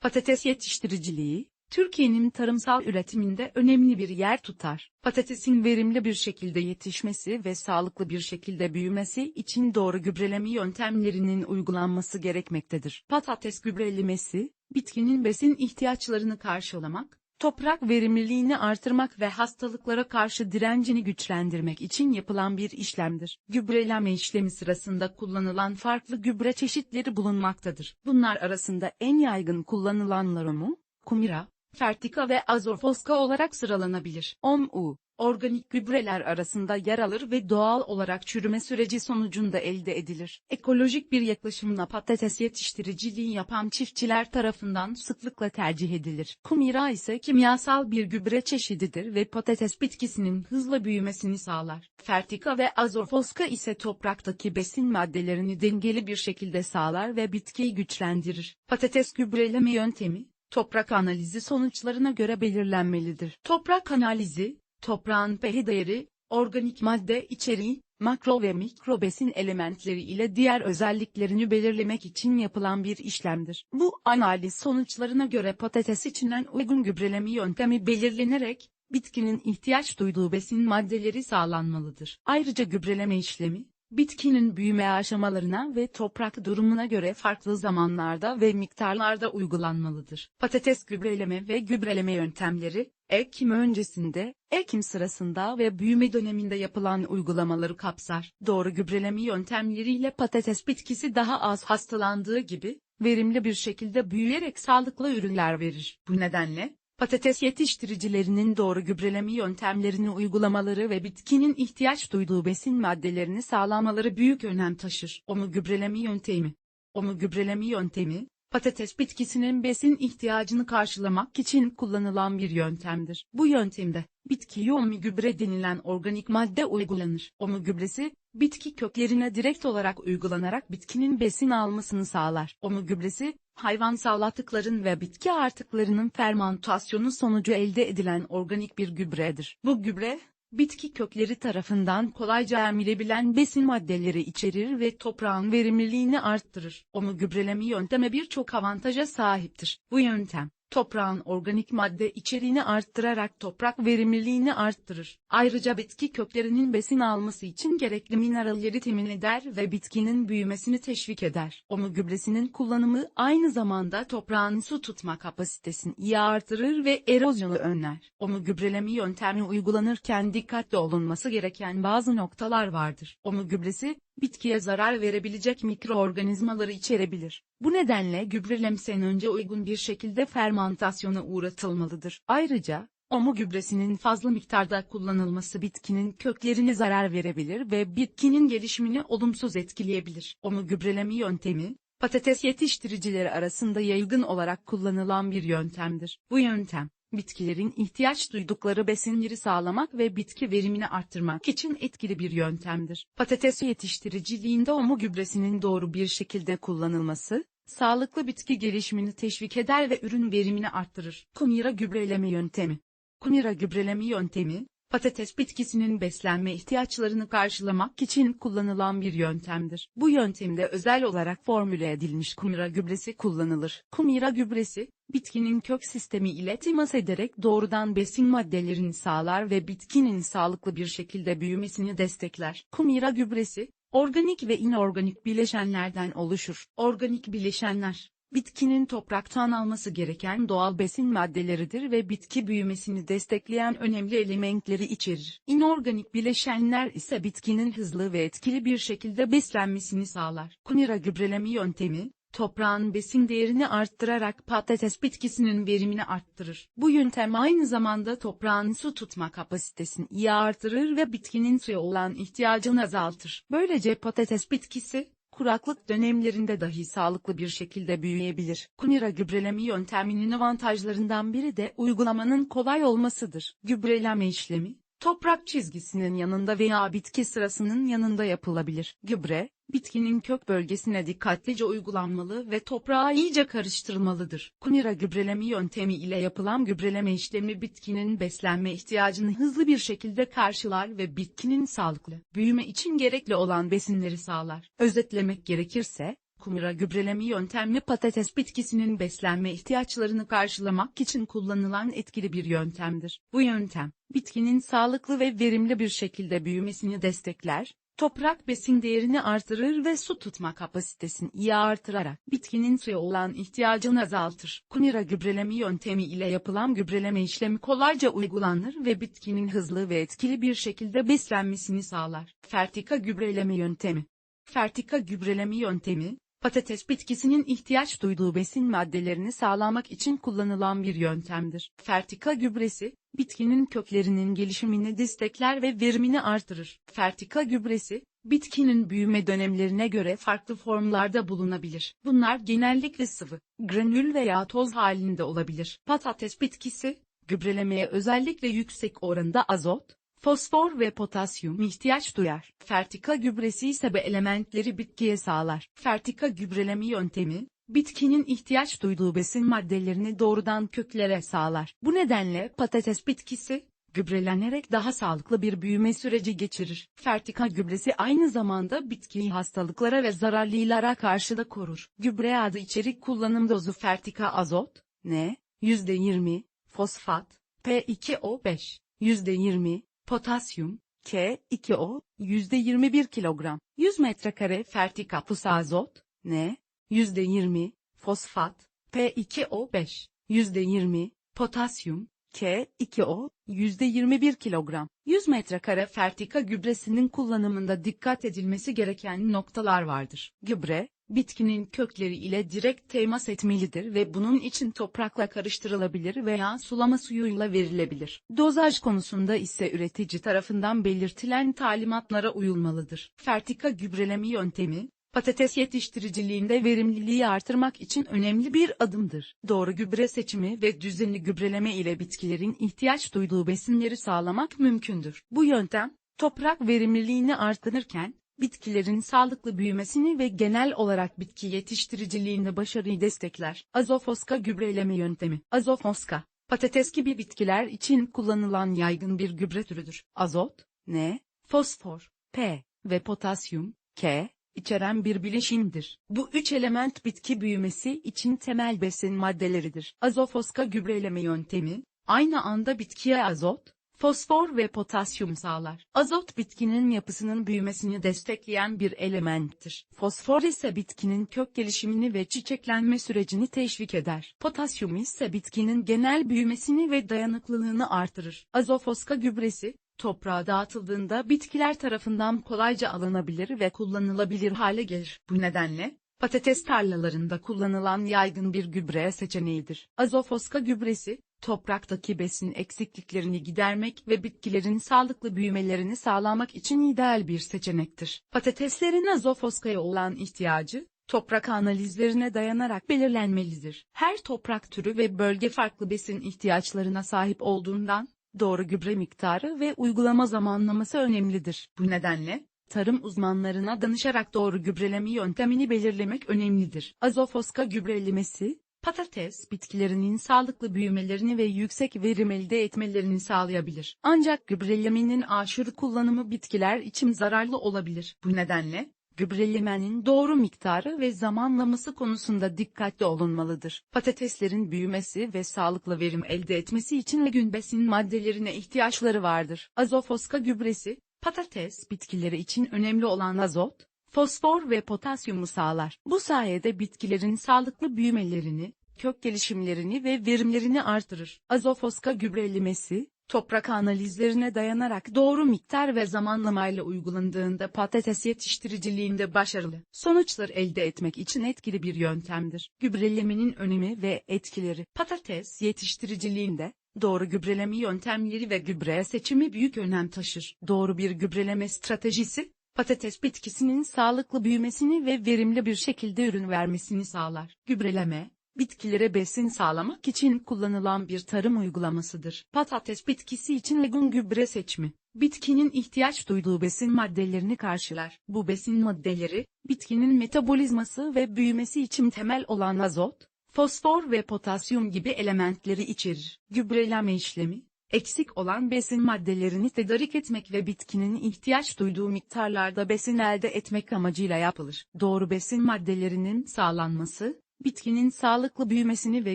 Patates yetiştiriciliği, Türkiye'nin tarımsal üretiminde önemli bir yer tutar. Patatesin verimli bir şekilde yetişmesi ve sağlıklı bir şekilde büyümesi için doğru gübreleme yöntemlerinin uygulanması gerekmektedir. Patates gübrelemesi, bitkinin besin ihtiyaçlarını karşılamak, toprak verimliliğini artırmak ve hastalıklara karşı direncini güçlendirmek için yapılan bir işlemdir. Gübreleme işlemi sırasında kullanılan farklı gübre çeşitleri bulunmaktadır. Bunlar arasında en yaygın kullanılanları mu, kumira, fertika ve azorfoska olarak sıralanabilir. OMU, organik gübreler arasında yer alır ve doğal olarak çürüme süreci sonucunda elde edilir. Ekolojik bir yaklaşımla patates yetiştiriciliği yapan çiftçiler tarafından sıklıkla tercih edilir. Kumira ise kimyasal bir gübre çeşididir ve patates bitkisinin hızla büyümesini sağlar. Fertika ve azorfoska ise topraktaki besin maddelerini dengeli bir şekilde sağlar ve bitkiyi güçlendirir. Patates gübreleme yöntemi, toprak analizi sonuçlarına göre belirlenmelidir. Toprak analizi, toprağın pH değeri, organik madde içeriği, makro ve mikro besin elementleri ile diğer özelliklerini belirlemek için yapılan bir işlemdir. Bu analiz sonuçlarına göre patates için en uygun gübreleme yöntemi belirlenerek, bitkinin ihtiyaç duyduğu besin maddeleri sağlanmalıdır. Ayrıca gübreleme işlemi, bitkinin büyüme aşamalarına ve toprak durumuna göre farklı zamanlarda ve miktarlarda uygulanmalıdır. Patates gübreleme ve gübreleme yöntemleri, ekim öncesinde, ekim sırasında ve büyüme döneminde yapılan uygulamaları kapsar. Doğru gübreleme yöntemleriyle patates bitkisi daha az hastalandığı gibi, verimli bir şekilde büyüyerek sağlıklı ürünler verir. Bu nedenle, Patates yetiştiricilerinin doğru gübreleme yöntemlerini uygulamaları ve bitkinin ihtiyaç duyduğu besin maddelerini sağlamaları büyük önem taşır. Omu gübreleme yöntemi Omu gübreleme yöntemi, patates bitkisinin besin ihtiyacını karşılamak için kullanılan bir yöntemdir. Bu yöntemde, bitkiye omu gübre denilen organik madde uygulanır. Omu gübresi, bitki köklerine direkt olarak uygulanarak bitkinin besin almasını sağlar. Omu gübresi, hayvansal atıkların ve bitki artıklarının fermantasyonu sonucu elde edilen organik bir gübredir. Bu gübre, bitki kökleri tarafından kolayca emilebilen besin maddeleri içerir ve toprağın verimliliğini arttırır. Omu gübreleme yöntemi birçok avantaja sahiptir. Bu yöntem, toprağın organik madde içeriğini arttırarak toprak verimliliğini arttırır. Ayrıca bitki köklerinin besin alması için gerekli mineralleri temin eder ve bitkinin büyümesini teşvik eder. Omu gübresinin kullanımı aynı zamanda toprağın su tutma kapasitesini iyi artırır ve erozyonu önler. Omu gübreleme yöntemi uygulanırken dikkatli olunması gereken bazı noktalar vardır. Omu gübresi, bitkiye zarar verebilecek mikroorganizmaları içerebilir. Bu nedenle gübrelemsen önce uygun bir şekilde fermantasyona uğratılmalıdır. Ayrıca, Omu gübresinin fazla miktarda kullanılması bitkinin köklerine zarar verebilir ve bitkinin gelişimini olumsuz etkileyebilir. Omu gübreleme yöntemi, patates yetiştiricileri arasında yaygın olarak kullanılan bir yöntemdir. Bu yöntem, bitkilerin ihtiyaç duydukları besinleri sağlamak ve bitki verimini arttırmak için etkili bir yöntemdir. Patates yetiştiriciliğinde omu gübresinin doğru bir şekilde kullanılması, sağlıklı bitki gelişimini teşvik eder ve ürün verimini arttırır. Kumira gübreleme yöntemi Kumira gübreleme yöntemi, patates bitkisinin beslenme ihtiyaçlarını karşılamak için kullanılan bir yöntemdir. Bu yöntemde özel olarak formüle edilmiş kumira gübresi kullanılır. Kumira gübresi, bitkinin kök sistemi ile temas ederek doğrudan besin maddelerini sağlar ve bitkinin sağlıklı bir şekilde büyümesini destekler. Kumira gübresi, organik ve inorganik bileşenlerden oluşur. Organik bileşenler, bitkinin topraktan alması gereken doğal besin maddeleridir ve bitki büyümesini destekleyen önemli elementleri içerir. İnorganik bileşenler ise bitkinin hızlı ve etkili bir şekilde beslenmesini sağlar. Kumira gübreleme yöntemi, toprağın besin değerini arttırarak patates bitkisinin verimini arttırır. Bu yöntem aynı zamanda toprağın su tutma kapasitesini iyi artırır ve bitkinin suya olan ihtiyacını azaltır. Böylece patates bitkisi, kuraklık dönemlerinde dahi sağlıklı bir şekilde büyüyebilir. Kumira gübreleme yönteminin avantajlarından biri de uygulamanın kolay olmasıdır. Gübreleme işlemi, toprak çizgisinin yanında veya bitki sırasının yanında yapılabilir. Gübre, bitkinin kök bölgesine dikkatlice uygulanmalı ve toprağa iyice karıştırılmalıdır. Kumira gübreleme yöntemi ile yapılan gübreleme işlemi bitkinin beslenme ihtiyacını hızlı bir şekilde karşılar ve bitkinin sağlıklı büyüme için gerekli olan besinleri sağlar. Özetlemek gerekirse, Kumura gübreleme yöntemi patates bitkisinin beslenme ihtiyaçlarını karşılamak için kullanılan etkili bir yöntemdir. Bu yöntem, bitkinin sağlıklı ve verimli bir şekilde büyümesini destekler, toprak besin değerini artırır ve su tutma kapasitesini iyi artırarak bitkinin suya olan ihtiyacını azaltır. Kumira gübreleme yöntemi ile yapılan gübreleme işlemi kolayca uygulanır ve bitkinin hızlı ve etkili bir şekilde beslenmesini sağlar. Fertika gübreleme yöntemi Fertika gübreleme yöntemi, patates bitkisinin ihtiyaç duyduğu besin maddelerini sağlamak için kullanılan bir yöntemdir. Fertika gübresi, bitkinin köklerinin gelişimini destekler ve verimini artırır. Fertika gübresi, bitkinin büyüme dönemlerine göre farklı formlarda bulunabilir. Bunlar genellikle sıvı, granül veya toz halinde olabilir. Patates bitkisi, gübrelemeye özellikle yüksek oranda azot, fosfor ve potasyum ihtiyaç duyar. Fertika gübresi ise bu elementleri bitkiye sağlar. Fertika gübreleme yöntemi, bitkinin ihtiyaç duyduğu besin maddelerini doğrudan köklere sağlar. Bu nedenle patates bitkisi, gübrelenerek daha sağlıklı bir büyüme süreci geçirir. Fertika gübresi aynı zamanda bitkiyi hastalıklara ve zararlılara karşı da korur. Gübre adı içerik kullanım dozu fertika azot, N, %20, fosfat, P2O5, %20, potasyum, K2O, %21 kilogram, 100 metrekare fertika pusa azot, N, %20, fosfat, P2O5, %20, potasyum, K2O, %21 kilogram. 100 metrekare fertika gübresinin kullanımında dikkat edilmesi gereken noktalar vardır. Gübre, bitkinin kökleri ile direkt temas etmelidir ve bunun için toprakla karıştırılabilir veya sulama suyuyla verilebilir. Dozaj konusunda ise üretici tarafından belirtilen talimatlara uyulmalıdır. Fertika gübreleme yöntemi, Patates yetiştiriciliğinde verimliliği artırmak için önemli bir adımdır. Doğru gübre seçimi ve düzenli gübreleme ile bitkilerin ihtiyaç duyduğu besinleri sağlamak mümkündür. Bu yöntem, toprak verimliliğini artırırken, bitkilerin sağlıklı büyümesini ve genel olarak bitki yetiştiriciliğinde başarıyı destekler. Azofoska gübreleme yöntemi. Azofoska, patates gibi bitkiler için kullanılan yaygın bir gübre türüdür. Azot, N, fosfor, P ve potasyum, K, içeren bir bileşimdir. Bu üç element bitki büyümesi için temel besin maddeleridir. Azofoska gübreleme yöntemi, aynı anda bitkiye azot, fosfor ve potasyum sağlar. Azot bitkinin yapısının büyümesini destekleyen bir elementtir. Fosfor ise bitkinin kök gelişimini ve çiçeklenme sürecini teşvik eder. Potasyum ise bitkinin genel büyümesini ve dayanıklılığını artırır. Azofoska gübresi, toprağa dağıtıldığında bitkiler tarafından kolayca alınabilir ve kullanılabilir hale gelir. Bu nedenle, patates tarlalarında kullanılan yaygın bir gübre seçeneğidir. Azofoska gübresi, topraktaki besin eksikliklerini gidermek ve bitkilerin sağlıklı büyümelerini sağlamak için ideal bir seçenektir. Patateslerin azofoskaya olan ihtiyacı, toprak analizlerine dayanarak belirlenmelidir. Her toprak türü ve bölge farklı besin ihtiyaçlarına sahip olduğundan, doğru gübre miktarı ve uygulama zamanlaması önemlidir. Bu nedenle, tarım uzmanlarına danışarak doğru gübreleme yöntemini belirlemek önemlidir. Azofoska gübrelemesi, patates bitkilerinin sağlıklı büyümelerini ve yüksek verim elde etmelerini sağlayabilir. Ancak gübrelemenin aşırı kullanımı bitkiler için zararlı olabilir. Bu nedenle, gübrelemenin doğru miktarı ve zamanlaması konusunda dikkatli olunmalıdır. Patateslerin büyümesi ve sağlıklı verim elde etmesi için gün besin maddelerine ihtiyaçları vardır. Azofoska gübresi, patates bitkileri için önemli olan azot, fosfor ve potasyumu sağlar. Bu sayede bitkilerin sağlıklı büyümelerini, kök gelişimlerini ve verimlerini artırır. Azofoska gübrelemesi, toprak analizlerine dayanarak doğru miktar ve zamanlamayla uygulandığında patates yetiştiriciliğinde başarılı sonuçlar elde etmek için etkili bir yöntemdir. Gübrelemenin önemi ve etkileri Patates yetiştiriciliğinde, doğru gübreleme yöntemleri ve gübre seçimi büyük önem taşır. Doğru bir gübreleme stratejisi, patates bitkisinin sağlıklı büyümesini ve verimli bir şekilde ürün vermesini sağlar. Gübreleme, bitkilere besin sağlamak için kullanılan bir tarım uygulamasıdır. Patates bitkisi için uygun gübre seçimi, bitkinin ihtiyaç duyduğu besin maddelerini karşılar. Bu besin maddeleri, bitkinin metabolizması ve büyümesi için temel olan azot, fosfor ve potasyum gibi elementleri içerir. Gübreleme işlemi, eksik olan besin maddelerini tedarik etmek ve bitkinin ihtiyaç duyduğu miktarlarda besin elde etmek amacıyla yapılır. Doğru besin maddelerinin sağlanması, bitkinin sağlıklı büyümesini ve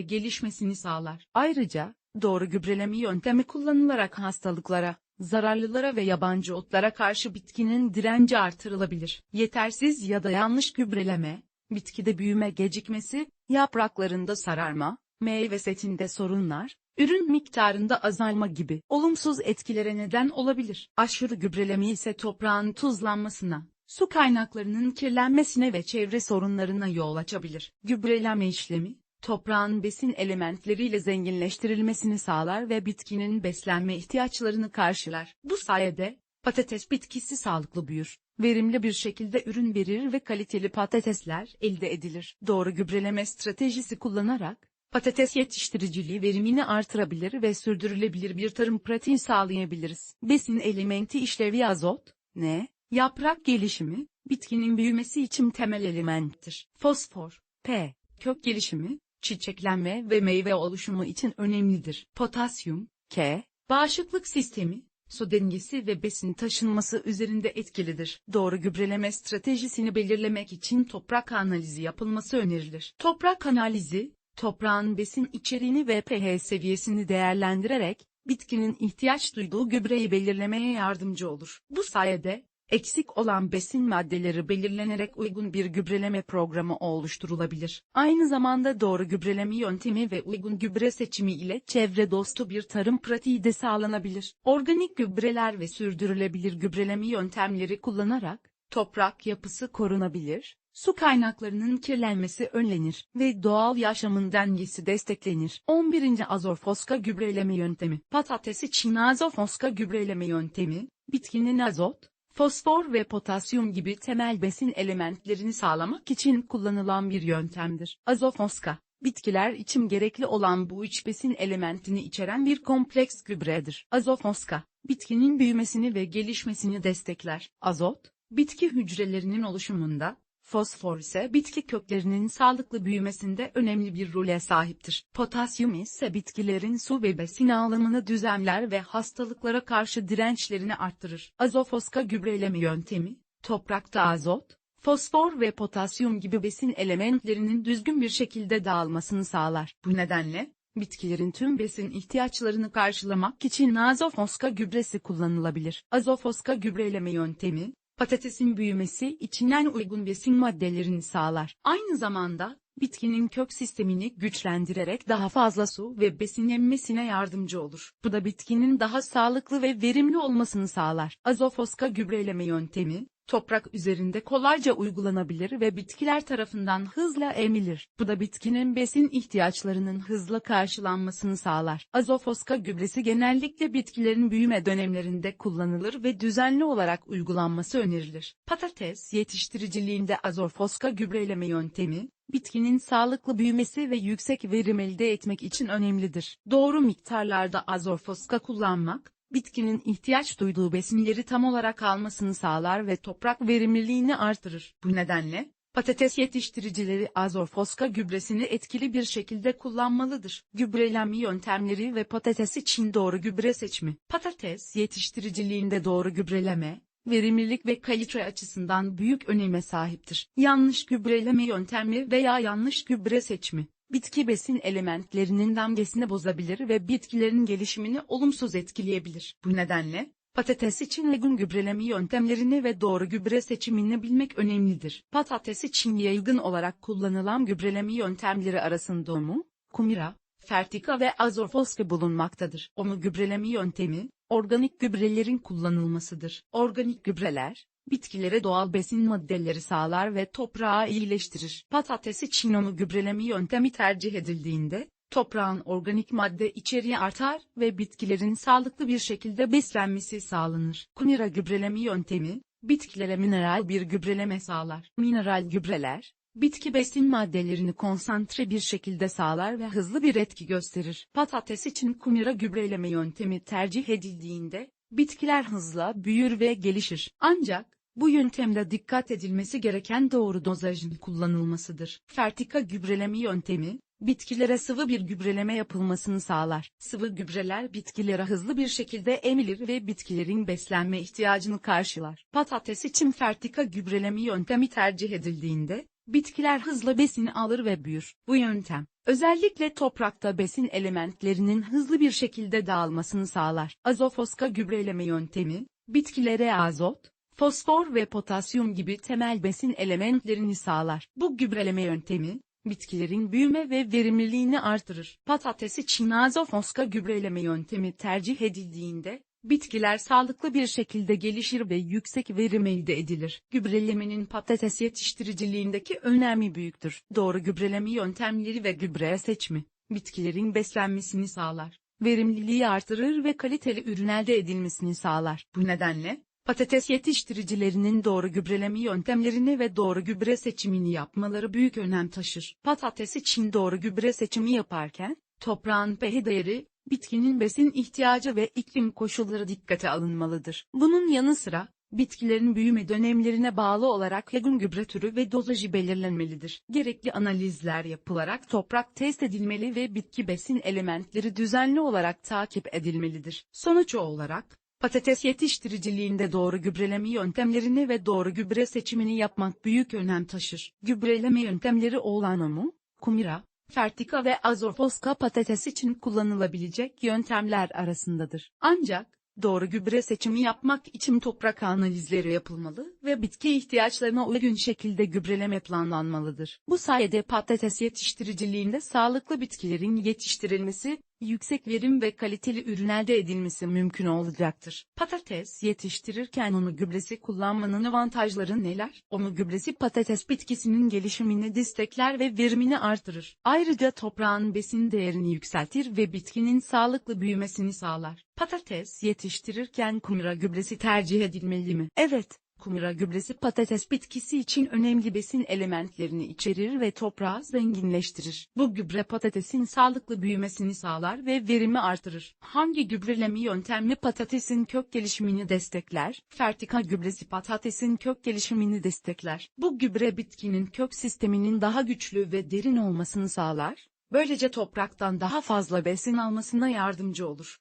gelişmesini sağlar. Ayrıca, doğru gübreleme yöntemi kullanılarak hastalıklara, zararlılara ve yabancı otlara karşı bitkinin direnci artırılabilir. Yetersiz ya da yanlış gübreleme, bitkide büyüme gecikmesi, yapraklarında sararma, meyve setinde sorunlar, ürün miktarında azalma gibi olumsuz etkilere neden olabilir. Aşırı gübreleme ise toprağın tuzlanmasına, su kaynaklarının kirlenmesine ve çevre sorunlarına yol açabilir. Gübreleme işlemi, toprağın besin elementleriyle zenginleştirilmesini sağlar ve bitkinin beslenme ihtiyaçlarını karşılar. Bu sayede, patates bitkisi sağlıklı büyür, verimli bir şekilde ürün verir ve kaliteli patatesler elde edilir. Doğru gübreleme stratejisi kullanarak, patates yetiştiriciliği verimini artırabilir ve sürdürülebilir bir tarım pratiği sağlayabiliriz. Besin elementi işlevi azot, ne? Yaprak gelişimi, bitkinin büyümesi için temel elementtir. Fosfor, P, kök gelişimi, çiçeklenme ve meyve oluşumu için önemlidir. Potasyum, K, bağışıklık sistemi, su dengesi ve besin taşınması üzerinde etkilidir. Doğru gübreleme stratejisini belirlemek için toprak analizi yapılması önerilir. Toprak analizi, toprağın besin içeriğini ve pH seviyesini değerlendirerek, bitkinin ihtiyaç duyduğu gübreyi belirlemeye yardımcı olur. Bu sayede, eksik olan besin maddeleri belirlenerek uygun bir gübreleme programı oluşturulabilir. Aynı zamanda doğru gübreleme yöntemi ve uygun gübre seçimi ile çevre dostu bir tarım pratiği de sağlanabilir. Organik gübreler ve sürdürülebilir gübreleme yöntemleri kullanarak, toprak yapısı korunabilir, su kaynaklarının kirlenmesi önlenir ve doğal yaşamın dengesi desteklenir. 11. Azorfoska gübreleme yöntemi Patates için azorfoska gübreleme yöntemi, bitkinin azot, fosfor ve potasyum gibi temel besin elementlerini sağlamak için kullanılan bir yöntemdir. Azofoska, bitkiler için gerekli olan bu üç besin elementini içeren bir kompleks gübredir. Azofoska, bitkinin büyümesini ve gelişmesini destekler. Azot, bitki hücrelerinin oluşumunda, Fosfor ise bitki köklerinin sağlıklı büyümesinde önemli bir role sahiptir. Potasyum ise bitkilerin su ve besin alımını düzenler ve hastalıklara karşı dirençlerini arttırır. Azofoska gübreleme yöntemi, toprakta azot, fosfor ve potasyum gibi besin elementlerinin düzgün bir şekilde dağılmasını sağlar. Bu nedenle, bitkilerin tüm besin ihtiyaçlarını karşılamak için azofoska gübresi kullanılabilir. Azofoska gübreleme yöntemi, patatesin büyümesi için en uygun besin maddelerini sağlar. Aynı zamanda, bitkinin kök sistemini güçlendirerek daha fazla su ve besin emmesine yardımcı olur. Bu da bitkinin daha sağlıklı ve verimli olmasını sağlar. Azofoska gübreleme yöntemi, toprak üzerinde kolayca uygulanabilir ve bitkiler tarafından hızla emilir. Bu da bitkinin besin ihtiyaçlarının hızla karşılanmasını sağlar. Azofoska gübresi genellikle bitkilerin büyüme dönemlerinde kullanılır ve düzenli olarak uygulanması önerilir. Patates yetiştiriciliğinde azofoska gübreleme yöntemi, bitkinin sağlıklı büyümesi ve yüksek verim elde etmek için önemlidir. Doğru miktarlarda azorfoska kullanmak, bitkinin ihtiyaç duyduğu besinleri tam olarak almasını sağlar ve toprak verimliliğini artırır. Bu nedenle, patates yetiştiricileri azorfoska gübresini etkili bir şekilde kullanmalıdır. Gübrelenme yöntemleri ve patates için doğru gübre seçimi. Patates yetiştiriciliğinde doğru gübreleme, verimlilik ve kalite açısından büyük öneme sahiptir. Yanlış gübreleme yöntemi veya yanlış gübre seçimi, bitki besin elementlerinin dengesini bozabilir ve bitkilerin gelişimini olumsuz etkileyebilir. Bu nedenle, patates için uygun gübreleme yöntemlerini ve doğru gübre seçimini bilmek önemlidir. Patates için yaygın olarak kullanılan gübreleme yöntemleri arasında omu, kumira, fertika ve azorfoska bulunmaktadır. Omu gübreleme yöntemi, organik gübrelerin kullanılmasıdır. Organik gübreler, bitkilere doğal besin maddeleri sağlar ve toprağı iyileştirir. Patates için onu gübreleme yöntemi tercih edildiğinde, toprağın organik madde içeriği artar ve bitkilerin sağlıklı bir şekilde beslenmesi sağlanır. Kumira gübreleme yöntemi, bitkilere mineral bir gübreleme sağlar. Mineral gübreler, bitki besin maddelerini konsantre bir şekilde sağlar ve hızlı bir etki gösterir. Patates için kumira gübreleme yöntemi tercih edildiğinde, bitkiler hızla büyür ve gelişir. Ancak, bu yöntemde dikkat edilmesi gereken doğru dozajın kullanılmasıdır. Fertika gübreleme yöntemi, bitkilere sıvı bir gübreleme yapılmasını sağlar. Sıvı gübreler bitkilere hızlı bir şekilde emilir ve bitkilerin beslenme ihtiyacını karşılar. Patates için fertika gübreleme yöntemi tercih edildiğinde, bitkiler hızla besin alır ve büyür. Bu yöntem, özellikle toprakta besin elementlerinin hızlı bir şekilde dağılmasını sağlar. Azofoska gübreleme yöntemi, bitkilere azot, fosfor ve potasyum gibi temel besin elementlerini sağlar. Bu gübreleme yöntemi, bitkilerin büyüme ve verimliliğini artırır. Patates için azofoska gübreleme yöntemi tercih edildiğinde, bitkiler sağlıklı bir şekilde gelişir ve yüksek verim elde edilir. Gübrelemenin patates yetiştiriciliğindeki önemi büyüktür. Doğru gübreleme yöntemleri ve gübre seçimi, bitkilerin beslenmesini sağlar, verimliliği artırır ve kaliteli ürün elde edilmesini sağlar. Bu nedenle, Patates yetiştiricilerinin doğru gübreleme yöntemlerini ve doğru gübre seçimini yapmaları büyük önem taşır. Patates için doğru gübre seçimi yaparken, toprağın pH değeri, bitkinin besin ihtiyacı ve iklim koşulları dikkate alınmalıdır. Bunun yanı sıra, bitkilerin büyüme dönemlerine bağlı olarak uygun gübre türü ve dozajı belirlenmelidir. Gerekli analizler yapılarak toprak test edilmeli ve bitki besin elementleri düzenli olarak takip edilmelidir. Sonuç olarak, Patates yetiştiriciliğinde doğru gübreleme yöntemlerini ve doğru gübre seçimini yapmak büyük önem taşır. Gübreleme yöntemleri Oğlanomu, Kumira, Fertika ve Azofoska patates için kullanılabilecek yöntemler arasındadır. Ancak, doğru gübre seçimi yapmak için toprak analizleri yapılmalı ve bitki ihtiyaçlarına uygun şekilde gübreleme planlanmalıdır. Bu sayede patates yetiştiriciliğinde sağlıklı bitkilerin yetiştirilmesi, yüksek verim ve kaliteli ürün elde edilmesi mümkün olacaktır. Patates yetiştirirken unu gübresi kullanmanın avantajları neler? Unu gübresi patates bitkisinin gelişimini destekler ve verimini artırır. Ayrıca toprağın besin değerini yükseltir ve bitkinin sağlıklı büyümesini sağlar. Patates yetiştirirken kumra gübresi tercih edilmeli mi? Evet. Kumra gübresi patates bitkisi için önemli besin elementlerini içerir ve toprağı zenginleştirir. Bu gübre patatesin sağlıklı büyümesini sağlar ve verimi artırır. Hangi gübreleme yöntemi patatesin kök gelişimini destekler? Fertika gübresi patatesin kök gelişimini destekler. Bu gübre bitkinin kök sisteminin daha güçlü ve derin olmasını sağlar. Böylece topraktan daha fazla besin almasına yardımcı olur.